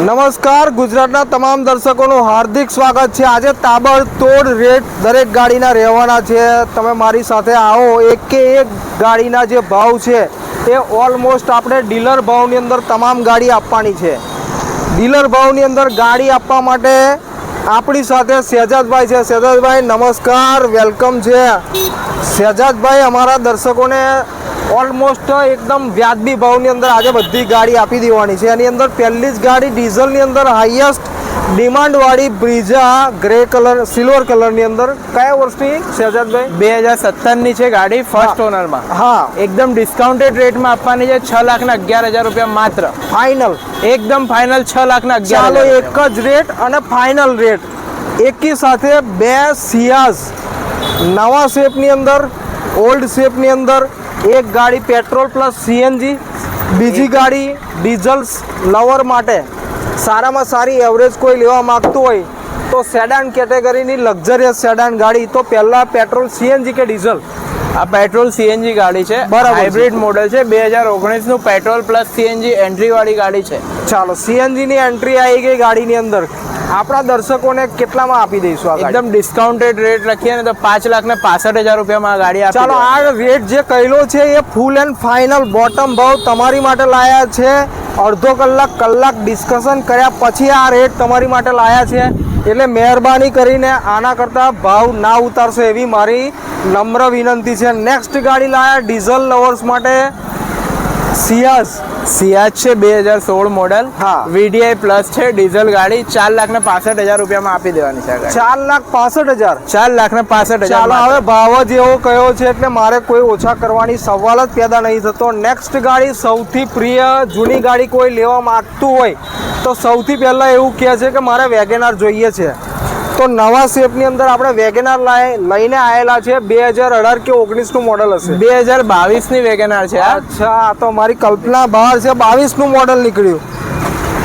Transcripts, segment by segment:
નમસ્કાર, ગુજરાતના તમામ દર્શકોનું હાર્દિક સ્વાગત છે. આજે તાબડતોડ રેટ દરેક ગાડીના રહેવાના છે. તમે મારી સાથે આવો. એક કે એક ગાડીના જે ભાવ છે, એ ઓલમોસ્ટ આપણે ડીલર ભાવની અંદર તમામ ગાડી આપવાની છે. ડીલર ભાવની અંદર ગાડી આપવા માટે આપણી સાથે શહેજાદભાઈ છે. શહેજાદભાઈ નમસ્કાર, વેલકમ છે. શહેજાદભાઈ અમારા દર્શકોને ઓલમોસ્ટ એકદમ વ્યાજબી ભાવની અંદર આજે બધી ગાડી આપી દેવાની છે. એની અંદર પહેલી જ ગાડી ડીઝલની અંદર હાઈએસ્ટ ડિમાન્ડવાળી બ્રિઝા ગ્રે કલર સિલ્વર કલરની અંદર. કયા વર્ષની શહેજાદભાઈ? બે હજાર સત્તરની છે ગાડી ફર્સ્ટ ઓનરમાં હા. એકદમ ડિસ્કાઉન્ટેડ રેટમાં આપવાની છે છ લાખના અગિયાર હજાર રૂપિયા માત્ર. ફાઇનલ એકદમ ફાઇનલ છ લાખના અગિયાર ચાલો એક જ રેટ અને ફાઇનલ રેટ એકી સાથે બે સિયાઝ. નવા શેપની અંદર ઓલ્ડ શેપની અંદર એક ગાડી પેટ્રોલ પ્લસ સીએનજી બીજી ગાડી ડીઝલ્સ લવર માટે. સારામાં સારી એવરેજ કોઈ લેવા માંગતું હોય તો સેડાન કેટેગરીની લક્ઝરિયસ સેડાન ગાડી તો પહેલાં પેટ્રોલ સીએનજી કે ડીઝલ? આ પેટ્રોલ સીએનજી ગાડી છે. બરાબર હાઇબ્રિડ મોડેલ છે. બે હજાર ઓગણીસનું પેટ્રોલ પ્લસ સીએનજી એન્ટ્રીવાળી ગાડી છે. ચાલો સીએનજીની એન્ટ્રી આવી ગઈ ગાડીની અંદર. આપણા દર્શકોને કેટલામાં આપી દઈશું આ ગાડી? એકદમ ડિસ્કાઉન્ટેડ રેટ રાખીએ ને તો પાંચ લાખ ને પાસઠ હજાર રૂપિયામાં ગાડી ચાલો આ રેટ જે કહેલો છે એ ફૂલ એન્ડ ફાઇનલ બોટમ ભાવ તમારી માટે લાયા છે. અડધો કલાક કલાક ડિસ્કશન કર્યા પછી આ રેટ તમારી માટે લાયા છે. એટલે મહેરબાની કરીને આના કરતાં ભાવ ના ઉતારશો એવી મારી નમ્ર વિનંતી છે. નેક્સ્ટ ગાડી લાયા ડીઝલ લવર્સ માટે. સિયાઝ. સિયાઝ છે બે હજાર સોળ મોડલ હા. વીડીઆઈ પ્લસ છે ડીઝલ ગાડી. ચાર લાખ ને પાસઠ હજાર રૂપિયામાં આપી દેવાની છે ચાર લાખ પાસઠ હજાર? ચાર લાખ ને પાસઠ હજાર ચાલો હવે ભાવ જ એવો કયો છે એટલે મારે કોઈ ઓછા કરવાની સવાલ જ પેદા નહીં થતો. નેક્સ્ટ ગાડી સૌથી પ્રિય જૂની ગાડી કોઈ લેવા માંગતું હોય તો સૌથી પહેલાં એવું કહે છે કે મારે વેગેનાર જોઈએ છે. તો નવા શેપની અંદર આપણે વેગેનાર લઈને આવેલા છે બે હજાર અઢાર કે ઓગણીસનું મોડલ હશે. બે હજાર બાવીસની વેગેનાર છે અચ્છા તો મારી કલ્પના બહાર છે. બાવીસનું મોડલ નીકળ્યું.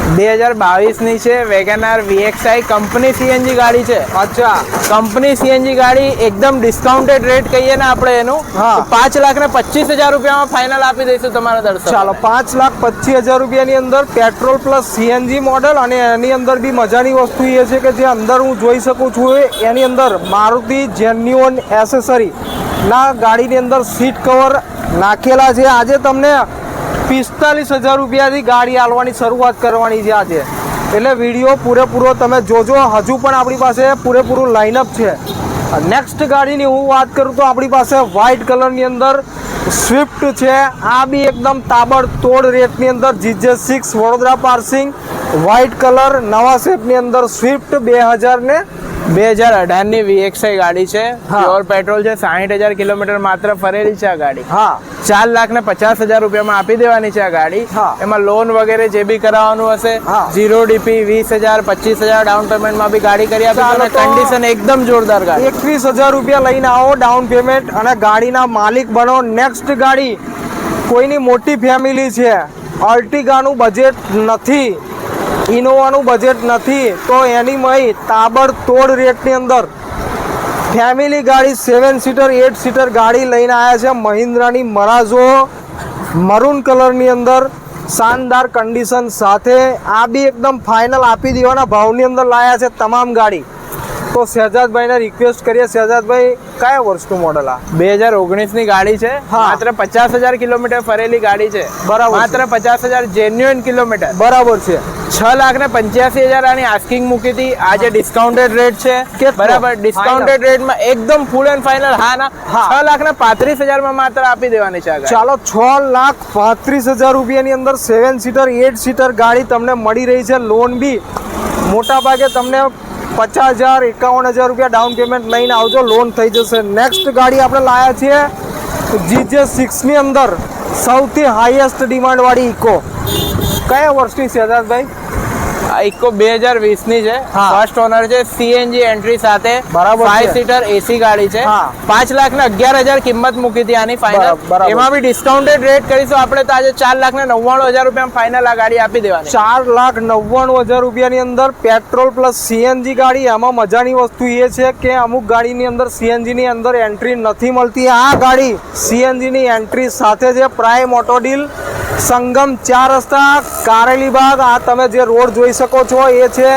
બે હજાર બાવીસની છે વેગેનાર વીએક્સઆઈ કંપની સીએનજી ગાડી છે. અચ્છા કંપની સીએનજી ગાડી એકદમ ડિસ્કાઉન્ટેડ રેટ કહીએ ને આપણે એનું હા. પાંચ લાખ ને પચીસ હજાર રૂપિયામાં ફાઇનલ આપી દઈશું તમારા દર્શક. ચાલો પાંચ લાખ પચીસ હજાર રૂપિયાની અંદર પેટ્રોલ પ્લસ સીએનજી મોડલ અને એની અંદર બી મજાની વસ્તુ એ છે કે જે અંદર હું જોઈ શકું છું એ એની અંદર મારુતિ જેન્યુઅન એસેસરી ના ગાડીની અંદર સીટ કવર નાખેલા છે. આજે તમને પિસ્તાલીસ હજાર રૂપિયાથી ગાડી આલવાની શરૂઆત કરવાની છે આજે. એટલે વીડિયો પૂરેપૂરો તમે જોજો. હજુ પણ આપણી પાસે પૂરેપૂરું લાઇનઅપ છે. નેક્સ્ટ ગાડીની હું વાત કરું તો આપણી પાસે વ્હાઇટ કલરની અંદર સ્વિફ્ટ છે. આ બી એકદમ તાબડતોડ રેટની અંદર GJ six Vadodara passing white colour નવા શેપની અંદર સ્વિફ્ટ બે હજાર ને બે હજાર અઢારની વીએક્સઆઈ ગાડી છે. પ્યોર પેટ્રોલ છે. સાહીઠ હજાર કિલોમીટર માત્ર ફરેલી છે આ ગાડી. હા. ચાર લાખ ને પચાસ હજાર રૂપિયામાં આપી દેવાની છે આ ગાડી. એમાં લોન વગેરે જે બી કરાવવાનું હશે. જીરો ડીપી વીસ હજાર પચીસ હજાર ડાઉન પેમેન્ટમાં બી ગાડી કરી આપી તો- કન્ડિશન એકદમ જોરદાર ગાડી. એકવીસ હજાર રૂપિયા લઈને આવો ડાઉન પેમેન્ટ અને ગાડીના માલિક બનો. નેક્સ્ટ ગાડી કોઈની મોટી ફેમિલી છે. અર્ટિગાનું બજેટ નથી. ઇનોવાનું બજેટ નથી, તો એની મય તાબડતોડ રેટની અંદર ફેમિલી ગાડી સેવન સીટર એટ સીટર ગાડી લઈને આવ્યા છે મહિન્દ્રાની મરાઝો મરૂન કલરની અંદર શાનદાર કન્ડિશન સાથે. આ બી એકદમ ફાઇનલ આપી દેવાના ભાવની અંદર લાયા છે તમામ ગાડી. તો શહેજાદભાઈને રિક્વેસ્ટ કરીએ. શહેજાદભાઈ કયા વર્ષનું મોડલ આ? બે હજાર ઓગણીસની ગાડી છે. માત્ર પચાસ હજાર કિલોમીટર ફરેલી ગાડી છે. બરાબર. માત્ર પચાસ હજાર જેન્યુઅન કિલોમીટર. બરાબર છે. છ લાખ ને પંચ્યાસી હજાર આની આસ્કિંગ મૂકી હતી. આજે ડિસ્કાઉન્ટેડ રેટ છે કે બરાબર. ડિસ્કાઉન્ટેડ રેટમાં એકદમ ફૂલ એન્ડ ફાઇનલ હા ના. છ લાખ ને પાંત્રીસ હજારમાં માત્ર આપી દેવાની છે ચાલો છ લાખ પાંત્રીસ હજાર રૂપિયાની અંદર સેવન સીટર એટ સીટર ગાડી તમને મળી રહી છે. લોન બી મોટા ભાગે તમને પચાસ હજાર એકાવન હજાર રૂપિયા ડાઉન પેમેન્ટ લઈને આવજો લોન થઈ જશે. નેક્સ્ટ ગાડી આપણે લાયા છીએ જીજે સિક્સની અંદર સૌથી હાઈએસ્ટ ડિમાન્ડવાળી ઇકો કયા વર્ષની શહેજાદભાઈ આ ઇકો બે હજાર વીસની છે. ફર્સ્ટ ઓનર છે સીએનજી એન્ટ્રી સાથે બરાબર. ફાઈવ સીટર એસી ગાડી છે. પાંચ લાખ ને અગિયાર હજાર કિંમત મૂકી હતી આની ફાઇનલ એમાં બી ડિસ્કાઉન્ટેડ રેટ કરીશું. આપણે તો આજે ચાર લાખ ને નવ્વાણું હજાર રૂપિયા ફાઇનલ આ ગાડી આપી દેવાની. ચાર લાખ નવ્વાણું હજાર રૂપિયાની અંદર પેટ્રોલ પ્લસ સીએનજી ગાડી. એમાં મજાની વસ્તુ એ છે કે અમુક ગાડીની અંદર સીએનજી ની અંદર એન્ટ્રી નથી મળતી. આ ગાડી સીએનજી ની એન્ટ્રી સાથે છે પ્રાઇમ ઓટો ડીલ સંગમ ચાર રસ્તા કારેલીબાગ આ તમે જે રોડ જોઈ શકો છો, એ છે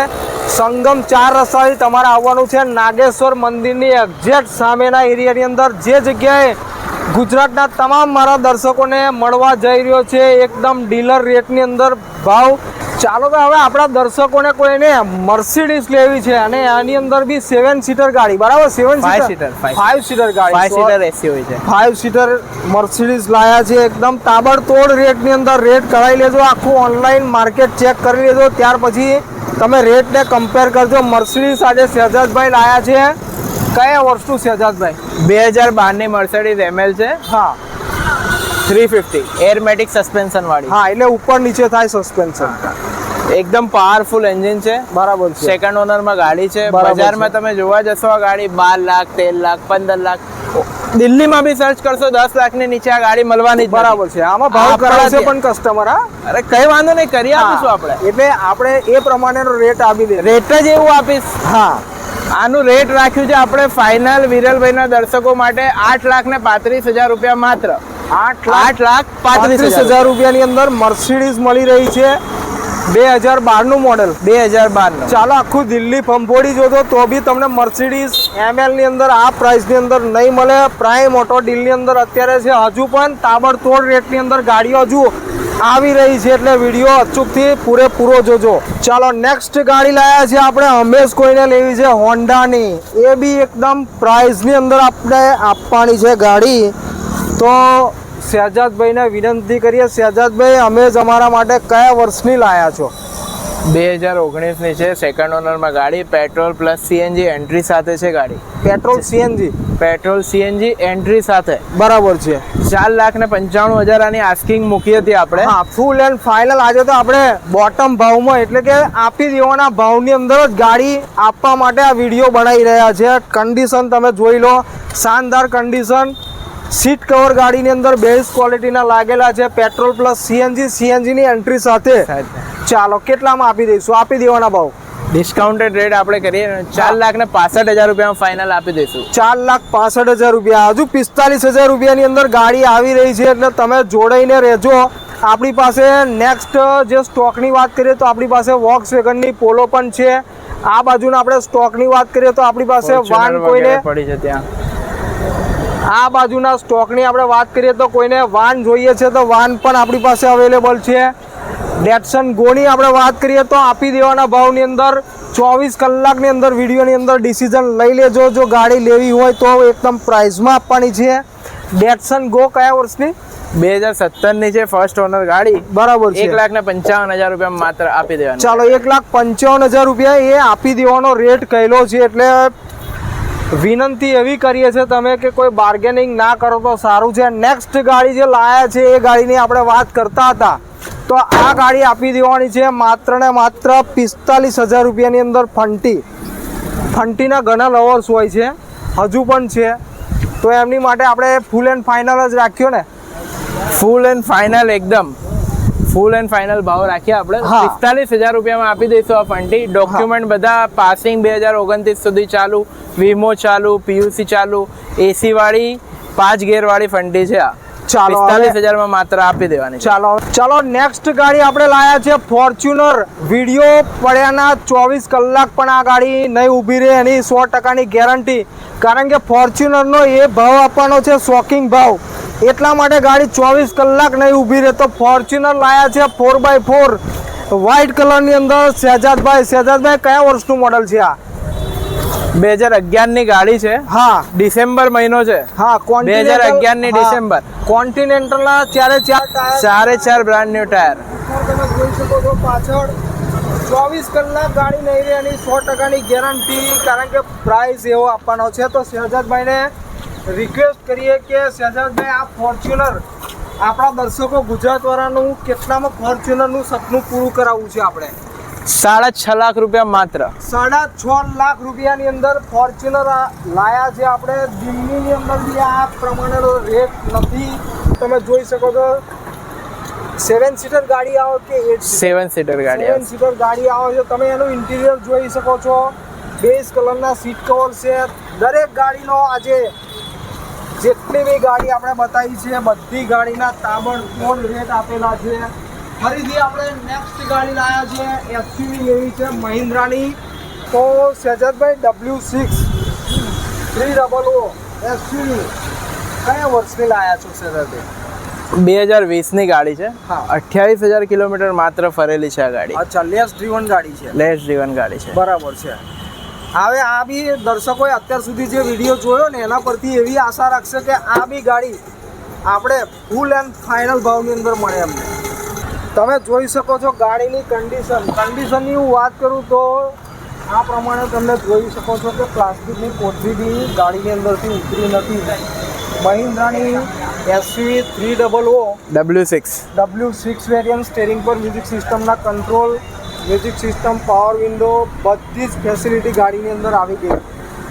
સંગમ ચાર રસ્તાથી તમારે આવવાનું છે નાગેશ્વર મંદિરની એક્ઝેક્ટ સામેના એરિયાની અંદર. જે જગ્યાએ ગુજરાતના તમામ મારા દર્શકોને મળવા જઈ રહ્યો છે, એકદમ ડીલર રેટની અંદર. ભાવ ચાલો તો હવે આપણા દર્શકોને કોઈને મર્સિડીઝ લેવી છે અને આની અંદર બી સેવન સીટર ગાડી. બરાબર? Seven seater. ફાઈવ સીટર ગાડી. ફાઈવ સીટર એસી હોય છે. ફાઈવ સીટર મર્સિડીઝ લાયા છે એકદમ તાબડતોડ રેટની અંદર રેટ કરાવી લેજો. આખું ઓનલાઈન માર્કેટ ચેક કરી લેજો. ત્યાર પછી તમે રેટને કમ્પેર કરજો. મર્સિડીઝ આજે શહેજાદભાઈ લાયા છે. કયા વર્ષનું શહેજાદભાઈ બે હજાર બારની મર્સિડીઝ એમએલ છે. હા. થ્રી ફિફ્ટી એરમેટિક સસ્પેન્શન વાળી. હા એટલે ઉપર નીચે થાય સસ્પેન્શન એકદમ પાવરફુલ એન્જિન છે. બરાબર સેકન્ડ ઓનરમાં ગાડી છે. બજારમાં તમે જોવા જશો આ ગાડી બાર લાખ તેર લાખ પંદર લાખ. દિલ્હીમાં બી સર્ચ કરશો દસ લાખની નીચે આ ગાડી મળવાની બરાબર છે. આમાં ભાવ કરાવશે પણ કસ્ટમર હા? અરે કઈ વાંધો નહીં કરી આપીશું આપણે. એટલે આપણે એ પ્રમાણેનો રેટ આપી દે રેટ જ એવું આપીશ. હા. આનું રેટ રાખ્યું છે આપણે ફાઇનલ વિરલભાઈના દર્શકો માટે આઠ લાખ ને પાંત્રીસ હજાર રૂપિયા માત્ર. આઠ લાખ પાંત્રીસ હજાર. રૂપિયાની અંદર મર્સિડીઝ મળી રહી છે. બે હજાર બારનું મોડેલ. બે હજાર બાર ચાલો આખું દિલ્હી ફંફોડી જોતો તો બી તમને મર્સિડીઝ એમએલની અંદર આ પ્રાઇસની અંદર નહીં મળે. પ્રાઇમ ઓટો ડીલની અંદર અત્યારે છે હજુ પણ તાબડતોડ રેટની અંદર ગાડીઓ હજુ આવી રહી છે એટલે વીડિયો અચૂકથી પૂરેપૂરો જોજો. ચાલો નેક્સ્ટ ગાડી લાયા છે આપણે હંમેશ કોઈને લેવી છે હોન્ડાની એ બી એકદમ પ્રાઇસની અંદર આપણે આપવાની છે ગાડી. તો શહેજાદભાઈને વિનંતી કરીએ. શહેજાદભાઈ અમે જ અમારા માટે કયા વર્ષની લાયા છો? બે હજાર ઓગણીસની છે સેકન્ડ ઓનરમાં ગાડી પેટ્રોલ પ્લસ સીએનજી એન્ટ્રી સાથે છે ગાડી. Petrol CNG petrol CNG entry સાથે. બરાબર છે. ચાર લાખ ને પંચાણું હજાર આની આસ્કિંગ મૂકી હતી આપણે. હા ફૂલ એન્ડ ફાઇનલ આજે તો આપણે બોટમ ભાવમાં એટલે કે આપી દેવાના ભાવની અંદર જ ગાડી આપવા માટે આ વીડિયો બનાવી રહ્યા છે. કન્ડિશન તમે જોઈ લો. શાનદાર કન્ડિશન સીટ કવર ગાડીની અંદર બેઝ ક્વોલિટીના લાગેલા છે પેટ્રોલ પ્લસ સીએનજી સીએનજીની એન્ટ્રી સાથે. ચાલો કેટલામાં આપી દઈશું? આપી દેવાના ભાવ. ડિસ્કાઉન્ટેડ રેટ આપણે કરીએ ચાર લાખ ને પાસઠ હજાર રૂપિયામાં ફાઇનલ આપી દઈશું. ચાર લાખ પાસઠ હજાર રૂપિયા. હજુ પિસ્તાલીસ હજાર રૂપિયાની અંદર ગાડી આવી રહી છે એટલે તમે જોડાઈને રહેજો. આપણી પાસે નેક્સ્ટ જે સ્ટોકની વાત કરીએ તો આપણી પાસે વોક્સ વેગનની પોલો પણ છે. આ બાજુના આપણે સ્ટોકની વાત કરીએ તો આપણી પાસે વાન કોઈને પડી છે ત્યાં. આ બાજુના સ્ટોકની આપણે વાત કરીએ તો કોઈને વાન જોઈએ છે તો વાન પણ આપણી પાસે અવેલેબલ છે. ડેટસન ગોની આપણે વાત કરીએ તો આપી દેવાના ભાવની અંદર ચોવીસ કલાકની અંદર વિડીયોની અંદર ડિસિઝન લઈ લેજો. જો ગાડી લેવી હોય તો એકદમ પ્રાઇઝમાં આપવાની છે. ડેટસન ગો કયા વર્ષની? બે હજાર સત્તરની છે ફર્સ્ટ ઓનર ગાડી. બરાબર એક લાખ ને પંચાવન હજાર રૂપિયા માત્ર આપી દેવાની. ચાલો એક લાખ પંચાવન હજાર રૂપિયા એ આપી દેવાનો રેટ કહેલો છે એટલે વિનંતી એવી કરીએ છીએ તમે કે કોઈ બાર્ગેનિંગ ના કરો તો સારું છે. નેક્સ્ટ ગાડી જે લાયા છે, એ ગાડીની આપણે વાત કરતા હતા. તો આ ગાડી આપી દેવાની છે માત્ર ને માત્ર પિસ્તાલીસ હજાર રૂપિયાની અંદર ફંટી. ફંટીના ઘણા લવર્સ હોય છે. હજુ પણ છે. તો એમની માટે આપણે ફૂલ એન્ડ ફાઇનલ જ રાખ્યો ને. ફૂલ એન્ડ ફાઇનલ એકદમ. ફૂલ એન્ડ ફાઇનલ ભાવ રાખીએ આપણે. પિસ્તાલીસ હજાર રૂપિયામાં આપી દઈશું આ ફંટી ડોક્યુમેન્ટ બધા પાસિંગ બે હજાર ઓગણત્રીસ સુધી ચાલુ. વીમો ચાલુ પીયુસી ચાલુ. એસી વાળી પાંચ ગેર વાળી ફંટી છે આ. ચાલો, પિસ્તાલીસ હજારમાં માત્ર આપી દેવાની ચાલો ચાલો નેક્સ્ટ ગાડી આપણે લાયા છે ફોર્ચ્યુનર વીડિયો પડ્યાના ચોવીસ કલાક પણ આ ગાડી નહીં ઊભી રહે એની સો ટકાની ગેરંટી કારણ કે ફોર્ચ્યુનરનો એ ભાવ આપવાનો છે શોકિંગ ભાવ. એટલા માટે ગાડી ચોવીસ કલાક નહીં ઊભી રહે તો ફોર્ચ્યુનર લાયા છે four by four white colour અંદર શહેજાદભાઈ. શહેજાદભાઈ કયા વર્ષનું મોડલ છે આ? બે હજાર અગિયારની ગાડી છે. હા. ડિસેમ્બર મહિનો છે. હા બે હજાર અગિયારની ડિસેમ્બર. ડિસેમ્બર. ના ચારે ચાર ચારે ચાર બ્રાન્ડ ન્યુ ટાયર તમે જોઈ શકો છો પાછળ ચોવીસ કલાક ગાડી નહીં રહે એની સો ટકાની ગેરંટી કારણ કે પ્રાઇસ એવો આપવાનો છે. તો શહેજાદભાઈને રિક્વેસ્ટ કરીએ કે શહેજાદભાઈ આ ફોર્ચ્યુનર આપણા દર્શકો ગુજરાતવાળાનું કેટલામાં ફોર્ચ્યુનરનું સપનું પૂરું કરાવવું છે આપણે? સાડા છ લાખ રૂપિયા માત્ર. સાડા છ લાખ રૂપિયાની અંદર ફોર્ચ્યુનર લાયા છે આપણે. દિલ્હીની અંદર બી આ પ્રમાણેનો રેટ નથી. તમે જોઈ શકો છો. સેવન સીટર ગાડી આવે કે એટ સેવન સીટર ગાડી સેવન સીટર ગાડી આવે છે. તમે એનું ઇન્ટિરિયર જોઈ શકો છો. બેઝ કલરના સીટ કવર છે. દરેક ગાડીનો આજે જેટલી બી ગાડી આપણે બતાવી છે બધી ગાડીના તાબડતોડ રેટ આપેલા છે. ફરીથી આપણે નેક્સ્ટ ગાડી લાવ્યા છે એસયુવી લેવી છે મહિન્દ્રાની તો સેજતભાઈ W six three double O SUV કયા વર્ષની લાવ્યા છો શહેજાદભાઈ બે હજાર વીસની ગાડી છે. હા. અઠ્યાવીસ હજાર કિલોમીટર માત્ર ફરેલી છે આ ગાડી. અચ્છા લેસ ડ્રીવન ગાડી છે. લેસ ડ્રીવન ગાડી છે. બરાબર છે. હવે આ બી દર્શકોએ અત્યાર સુધી જે વીડિયો જોયો ને એના પરથી એવી આશા રાખશે કે આ બી ગાડી આપણે ફૂલ એન્ડ ફાઇનલ ભાવની અંદર મળે એમને. તમે જોઈ શકો છો ગાડીની કન્ડિશન કન્ડિશનની હું વાત કરું તો આ પ્રમાણે તમે જોઈ શકો છો કે પ્લાસ્ટિકની કોથળીની ગાડીની અંદરથી ઉતરી નથી. મહિન્દ્રાની SUV three double O W six W six variant steering પર મ્યુઝિક સિસ્ટમના control music system power window બધી જ ફેસિલિટી ગાડીની અંદર આવી ગઈ.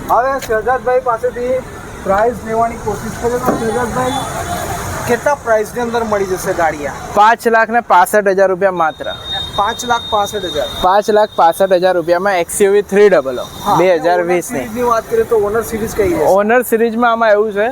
હવે શહેજાદભાઈ પાસેથી પ્રાઇસ લેવાની કોશિશ કરીએ તો શહેજાદભાઈ કેટલા પ્રાઇસની અંદર મળી જશે ગાડી પાંચ લાખ ને પાસઠ હજાર રૂપિયા માત્ર. પાંચ લાખ પાસઠ હજાર. પાંચ લાખ પાસઠ હજાર રૂપિયામાં એક્સયુવી થ્રી ડબલ બે હજાર વીસની. ની વાત કરીએ તો ઓનર સિરીઝ કઈ ઓનર સિરીઝમાં આમાં એવું છે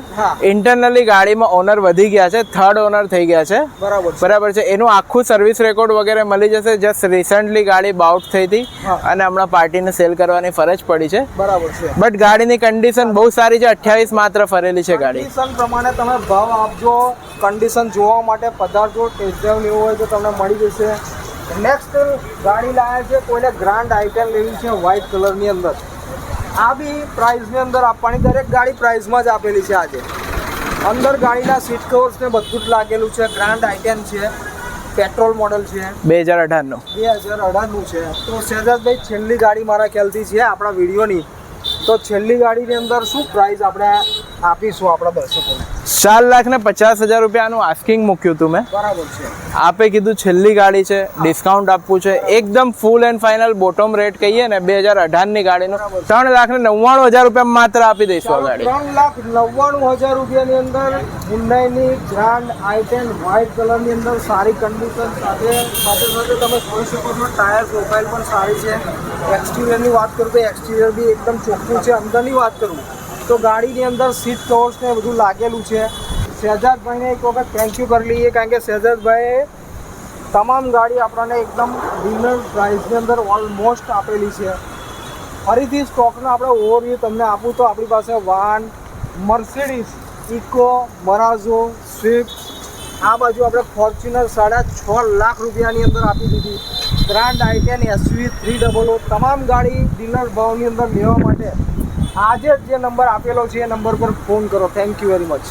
ઇન્ટરનલી ગાડીમાં ઓનર વધી ગયા છે થર્ડ ઓનર થઈ ગયા છે. બરાબર બરાબર છે. એનું આખું સર્વિસ રેકોર્ડ વગેરે મળી જશે. જસ્ટ રિસન્ટલી ગાડી બાઉટ થઈ હતી અને હમણાં પાર્ટીને સેલ કરવાની ફરજ પડી છે. બરાબર છે. બટ ગાડીની કન્ડિશન બહુ સારી છે. અઠ્યાવીસ માત્ર ફરેલી છે ગાડી. પ્રમાણે તમે ભાવ આપજો. કન્ડિશન જોવા માટે પધારજો. ટેસ્ટ ડ્રાઈવ લેવો હોય તો તમને મળી જશે. નેક્સ્ટ ગાડી લાવ્યા છે કોઈને ગ્રાન્ડ આઇટમ લેવી છે વ્હાઇટ કલરની અંદર. આ બી પ્રાઇઝની અંદર આપવાની દરેક ગાડી પ્રાઇઝમાં જ આપેલી છે આજે. અંદર ગાડીના સીટ કવર્સ ને બધું જ લાગેલું છે ગ્રાન્ડ આઇટમ છે પેટ્રોલ મોડલ છે. બે હજાર અઢારનું. બે હજાર અઢારનું છે. તો શહેજાદભાઈ છેલ્લી ગાડી મારા ખ્યાલથી છે આપણા વિડીયોની. તો છેલ્લી ગાડીની અંદર શું પ્રાઇસ આપણે આપીશું આપણા દર્શકોને? ચાર લાખ ને પચાસ હજાર રૂપિયાનું આસ્કિંગ મૂક્યું હતું મેં. બરાબર છે. આપે કીધું છેલ્લી ગાડી છે ડિસ્કાઉન્ટ આપવું છે. એકદમ full and final bottom rate કહીએ ને બે હજાર અઢારની ગાડીનો ત્રણ લાખ ને નવ્વાણું હજાર રૂપિયા માત્ર આપી દઈશું આ ગાડી ત્રણ લાખ નવ્વાણું હજાર રૂપિયાની અંદર હુન્ડાઈની ગ્રાન્ડ આઈટેન વ્હાઇટ કલરની અંદર સારી કન્ડિશન સાથે સાથે સાથે તમે જોઈ શકો છો ટાયર પ્રોફાઇલ પણ સારી છે. એક્સટિરિયરની વાત કરું તો એક્સટીરિયર બી એકદમ ચોખ્ખું છે, અંદરની વાત કરું, તો ગાડીની અંદર સીટ કવર્સ ને બધું લાગેલું છે. શહેજાદભાઈને એક વખત થેન્ક યુ કરી લઈએ, કારણ કે શહેજાદભાઈએ તમામ ગાડી આપણને એકદમ ડિનર પ્રાઇસની અંદર ઓલમોસ્ટ આપેલી છે. ફરીથી સ્ટોકનો આપણે ઓવરવ્યૂ તમને આપું તો આપણી પાસે van Mercedes Eeco Marazzo Swift આ બાજુ આપણે ફોર્ચ્યુનર સાડા છ લાખ રૂપિયાની અંદર આપી દીધી. Grand i ten SV three double O તમામ ગાડી ડીલર ભાવની અંદર લેવા માટે આજે જ જે નંબર આપેલો છે, એ નંબર પર ફોન કરો. Thank you very much